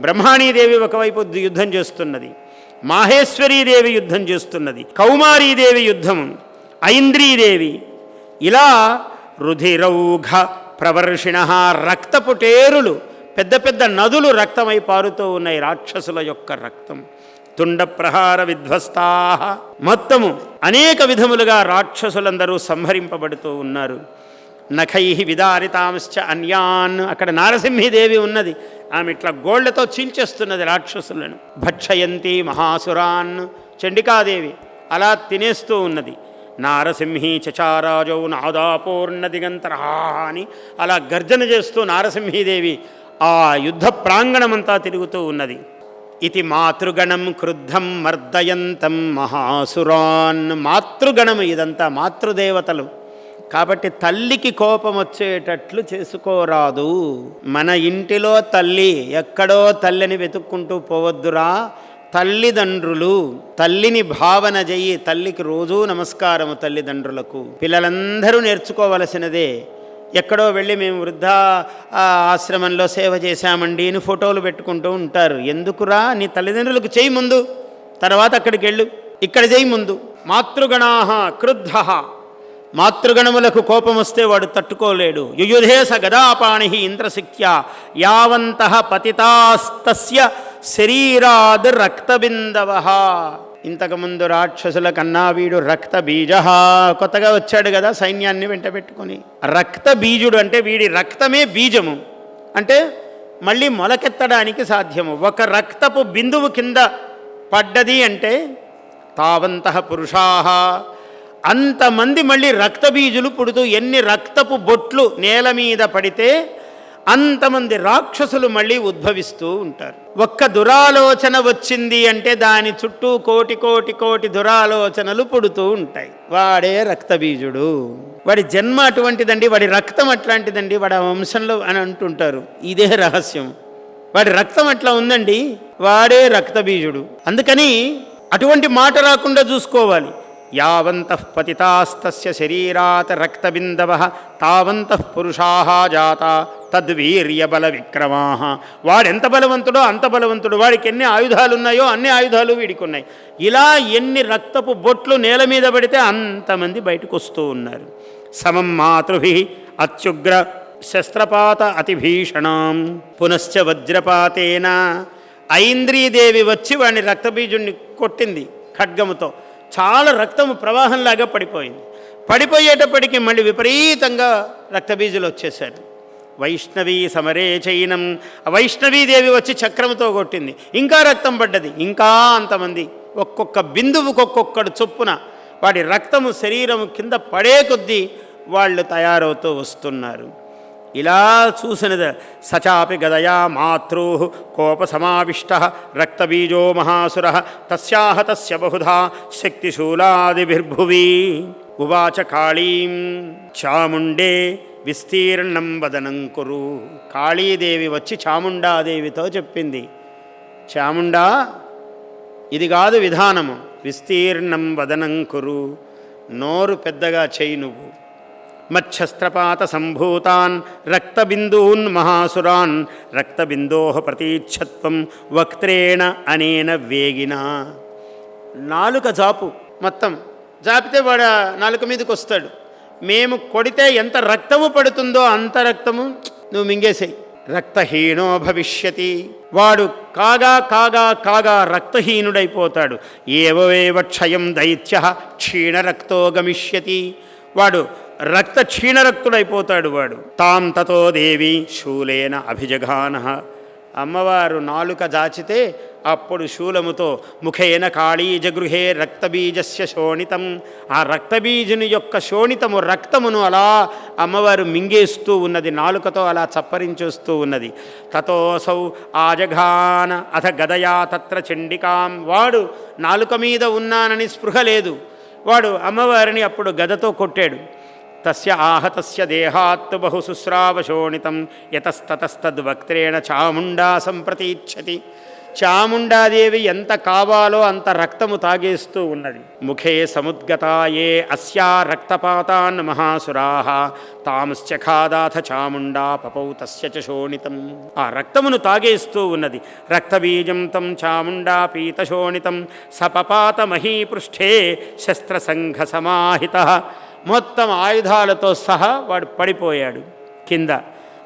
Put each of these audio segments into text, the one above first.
బ్రహ్మాణీదేవి ఒకవైపు యుద్ధం చేస్తున్నది మాహేశ్వరీదేవి యుద్ధం చేస్తున్నది కౌమారీదేవి యుద్ధం ఐంద్రీదేవి. ఇలా రుధిరౌఘ ప్రవర్షిణ రక్తపుటేరులు పెద్ద పెద్ద నదులు రక్తమై పారుతూ ఉన్నాయి రాక్షసుల యొక్క రక్తం. తుండ ప్రహార విధ్వస్తా. మొత్తము అనేక విధములుగా రాక్షసులందరూ సంహరింపబడుతూ ఉన్నారు. నఖై విదారితాంశ్చ అన్యాన్. అక్కడ నారసింహిదేవి ఉన్నది. ఆమె ఇట్లా గోళ్ళతో చీల్చేస్తున్నది రాక్షసులను. భక్షయంతి మహాసురాన్. చండికాదేవి అలా తినేస్తూ ఉన్నది. నారసింహి చచారాజౌ నాదాపూర్ణ దిగంతరహా అని అలా గర్జన చేస్తూ నారసింహీదేవి ఆ యుద్ధ ప్రాంగణమంతా తిరుగుతూ ఉన్నది. ఇది మాతృగణం క్రుద్ధం మర్దయంతం మహాసురాన్. మాతృగణం ఇదంతా మాతృదేవతలు. కాబట్టి తల్లికి కోపం వచ్చేటట్లు చేసుకోరాదు. మన ఇంటిలో తల్లి ఎక్కడో తల్లిని వెతుక్కుంటూ పోవద్దురా. తల్లిదండ్రులు తల్లిని భావన చెయ్యి తల్లికి రోజూ నమస్కారము తల్లిదండ్రులకు. పిల్లలందరూ నేర్చుకోవలసినదే. ఎక్కడో వెళ్ళి మేము వృద్ధ ఆశ్రమంలో సేవ చేశామండి అని ఫోటోలు పెట్టుకుంటూ ఉంటారు. ఎందుకురా? నీ తల్లిదండ్రులకు చేయి ముందు. తర్వాత అక్కడికి వెళ్ళు. ఇక్కడ చేయి ముందు. మాతృగణాహ క్రుద్ధ. మాతృగణములకు కోపం వస్తే వాడు తట్టుకోలేడు. యుయుధేస గదాపాణి ఇంద్రశిక్త్యా యావంత పతితాస్తస్య శరీరాద్ రక్తబిందవ. ఇంతకుముందు రాక్షసుల కన్నా వీడు రక్త బీజ కొత్తగా వచ్చాడు కదా సైన్యాన్ని వెంట పెట్టుకొని. రక్త బీజుడు అంటే వీడి రక్తమే బీజము. అంటే మళ్ళీ మొలకెత్తడానికి సాధ్యము. ఒక రక్తపు బిందువు కింద పడ్డది అంటే తావంత పురుషా. అంతమంది మళ్ళీ రక్తబీజులు పుడుతూ ఎన్ని రక్తపు బొట్లు నేల మీద పడితే అంతమంది రాక్షసులు మళ్ళీ ఉద్భవిస్తూ ఉంటారు. ఒక్క దురాలోచన వచ్చింది అంటే దాని చుట్టూ కోటి కోటి కోటి దురాలోచనలు పుడుతూ ఉంటాయి. వాడే రక్తబీజుడు. వాడి జన్మ అటువంటిదండి వాడి రక్తం అట్లాంటిదండి వాడి వంశంలో అని అంటుంటారు. ఇదే రహస్యం. వాడి రక్తం అట్లా ఉందండి వాడే రక్తబీజుడు. అందుకని అటువంటి మాట రాకుండా చూసుకోవాలి. యావంతః పతితాస్తస్య శరీరాత్ రక్తబిందవ తావంతః పురుషా జాత తద్వీర్యబల విక్రమా వాడెంత బలవంతుడో అంత బలవంతుడు. వాడికి ఎన్ని ఆయుధాలు ఉన్నాయో అన్ని ఆయుధాలు వీడికి ఉన్నాయి ఇలా ఎన్ని రక్తపు బొట్లు నేల మీద పడితే అంతమంది బయటకు వస్తూ ఉన్నారు. సమం మాతృభి అత్యుగ్ర శస్త్రపాత అతిభీషణం. పునశ్చ వజ్రపాతేన. ఐంద్రీదేవి వచ్చి వాడిని రక్తబీజుణ్ణి కొట్టింది ఖడ్గముతో. చాలా రక్తము ప్రవాహంలాగా పడిపోయింది. పడిపోయేటప్పటికీ మళ్ళీ విపరీతంగా రక్తబీజులు వచ్చేశారు. వైష్ణవీ సమరే చైనం. వైష్ణవీదేవి వచ్చి చక్రముతో కొట్టింది. ఇంకా రక్తం పడ్డది. ఇంకా అంతమంది. ఒక్కొక్క బిందువుకు ఒక్కొక్కడు చొప్పున వాడి రక్తము శరీరము కింద పడే కొద్దీ వాళ్ళు తయారవుతూ వస్తున్నారు. ఇలా చూసినది సచాపి గదయా మాతృ కోప సమావిష్ట రక్తబీజో మహాసుర తస్యాహ తస్య బహుధా శక్తిశూలాదిభిర్భువి. ఉవాచ కాళీం చాముండే విస్తీర్ణం వదనం కురు. కాళీదేవి వచ్చి చాముండాదేవితో చెప్పింది. చాముండా ఇది కాదు విధానము. విస్తీర్ణం వదనం కురు. నోరు పెద్దగా చేయి నువ్వు. మచ్చస్త్రపాత సంభూతాన్ రక్తబిందూన్ మహాసురాన్ రక్తబిందో ప్రతీచ్ఛత్వం వక్త్రేణ అనేన వేగిన. నాలుక జాపు మొత్తం జాపితే వాడు నాలుక మీదకి వస్తాడు మేము కొడితే ఎంత రక్తము పడుతుందో అంత రక్తము నువ్వు మింగేసేయి. రక్తహీనో భవిష్యతి. వాడు కాగా కాగా కాగా రక్తహీనుడైపోతాడు. ఏవవేవ క్షయం దైత్య క్షీణరక్తో గమిష్యతి. వాడు రక్త క్షీణరక్తుడైపోతాడు వాడు. తాం తతో దేవి శూలేన అభిజఘాన. అమ్మవారు నాలుక జాచితే అప్పుడు శూలముతో ముఖేన కాళీజగృహే రక్తబీజస్య శోణితం. ఆ రక్తబీజుని యొక్క శోణితము రక్తమును అలా అమ్మవారు మింగేస్తూ ఉన్నది నాలుకతో అలా చప్పరించేస్తూ ఉన్నది. తతోసౌ ఆజఘాన అథ గదయా తత్ర చండికాం. వాడు నాలుక మీద ఉన్నానని స్పృహ లేదు. వాడు అమ్మవారిని అప్పుడు గదతో కొట్టాడు. తస్య ఆహతస్య దేహాత్ బహు శుశ్రావశోణితం యతస్తతస్తద్వక్త్రేణ చాముండా సంప్రతీచ్చతి చాముండాదేవి ఎంత కావాలో అంత రక్తము తాగేస్తూ ఉన్నది. ముఖే సముద్గతాయే అస్యా రక్తపాతాన్ మహాసురాహ తాముశ్చ ఖాదాథ చాముండా పపౌ తస్య చ శోణితం. ఆ రక్తమును తాగేస్తూ ఉన్నది. రక్తబీజం తం చాముండా పీతశోణితం. సపపాత మహీపృష్ఠే శస్త్రసంఘ సమాహిత మొత్తం ఆయుధాలతో సహా వాడు పడిపోయాడు. కింద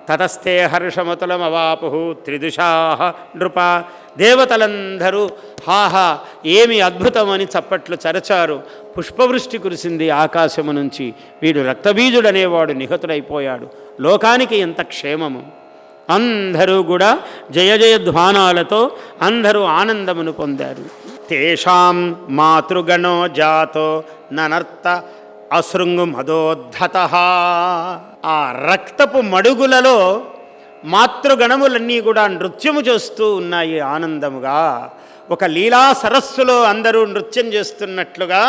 తతస్థే హర్షమతులమవాపు త్రిదుషాహ నృప. దేవతలందరూ హాహా ఏమి అద్భుతమని చప్పట్లు చరచారు. పుష్పవృష్టి కురిసింది ఆకాశము నుంచి. వీడు రక్తబీజుడనేవాడు నిహతుడైపోయాడు. లోకానికి ఎంత క్షేమము. అందరూ కూడా జయ జయ ధ్వానాలతో అందరూ ఆనందమును పొందారు. తేషాం మాతృగణో జాతో ననర్త అశృంగు మదోద్ధత. ఆ రక్తపు మడుగులలో మాతృగణములన్నీ కూడా నృత్యము చేస్తూ ఉన్నాయి ఆనందముగా. ఒక లీలా సరస్సులో అందరూ నృత్యం చేస్తున్నట్లుగా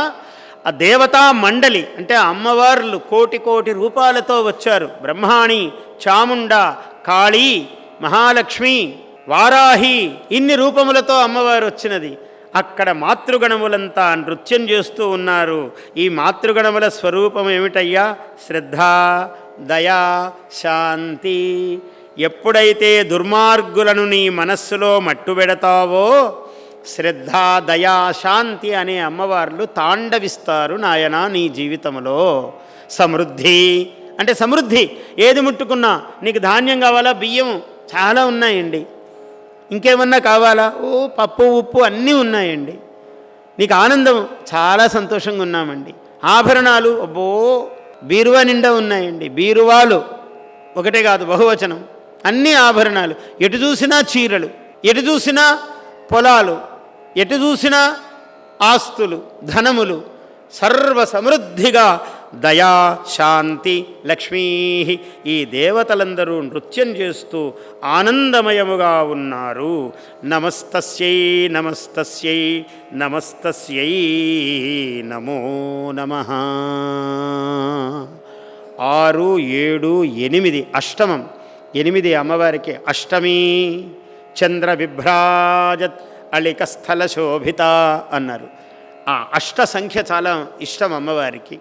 ఆ దేవతా మండలి అంటే అమ్మవార్లు కోటి కోటి రూపాలతో వచ్చారు. బ్రహ్మాణి చాముండ కాళీ మహాలక్ష్మి వారాహి ఇన్ని రూపములతో అమ్మవారు వచ్చినది. అక్కడ మాతృగణములంతా నృత్యం చేస్తూ ఉన్నారు. ఈ మాతృగణముల స్వరూపం ఏమిటయ్యా? శ్రద్ధ దయా శాంతి. ఎప్పుడైతే దుర్మార్గులను నీ మనస్సులో మట్టుబెడతావో శ్రద్ధ దయా శాంతి అనే అమ్మవార్లు తాండవిస్తారు నాయన నీ జీవితంలో. సమృద్ధి. అంటే సమృద్ధి. ఏది ముట్టుకున్నా నీకు ధాన్యం కావాలా? బియ్యం చాలా ఉన్నాయండి. ఇంకేమన్నా కావాలా? ఓ పప్పు ఉప్పు అన్నీ ఉన్నాయండి. నీకు ఆనందం చాలా సంతోషంగా ఉన్నామండి. ఆభరణాలు అబ్బో బీరువా నిండా ఉన్నాయండి. బీరువాలు ఒకటే కాదు బహువచనం. అన్ని ఆభరణాలు. ఎటు చూసినా చీరలు ఎటు చూసినా పొలాలు ఎటు చూసినా ఆస్తులు ధనములు సర్వ సమృద్ధిగా దయా శాంతి లక్ష్మీ. ఈ దేవతలందరూ నృత్యం చేస్తూ ఆనందమయముగా ఉన్నారు. నమస్తస్యై నమస్తస్యై నమస్తస్యై నమో నమ. ఆరు ఏడు ఎనిమిది అష్టమం. ఎనిమిది అమ్మవారికి అష్టమి. చంద్ర విభ్రాజత్ అళికస్థల శోభిత అన్నారు. ఆ అష్ట సంఖ్య చాలా ఇష్టం అమ్మవారికి.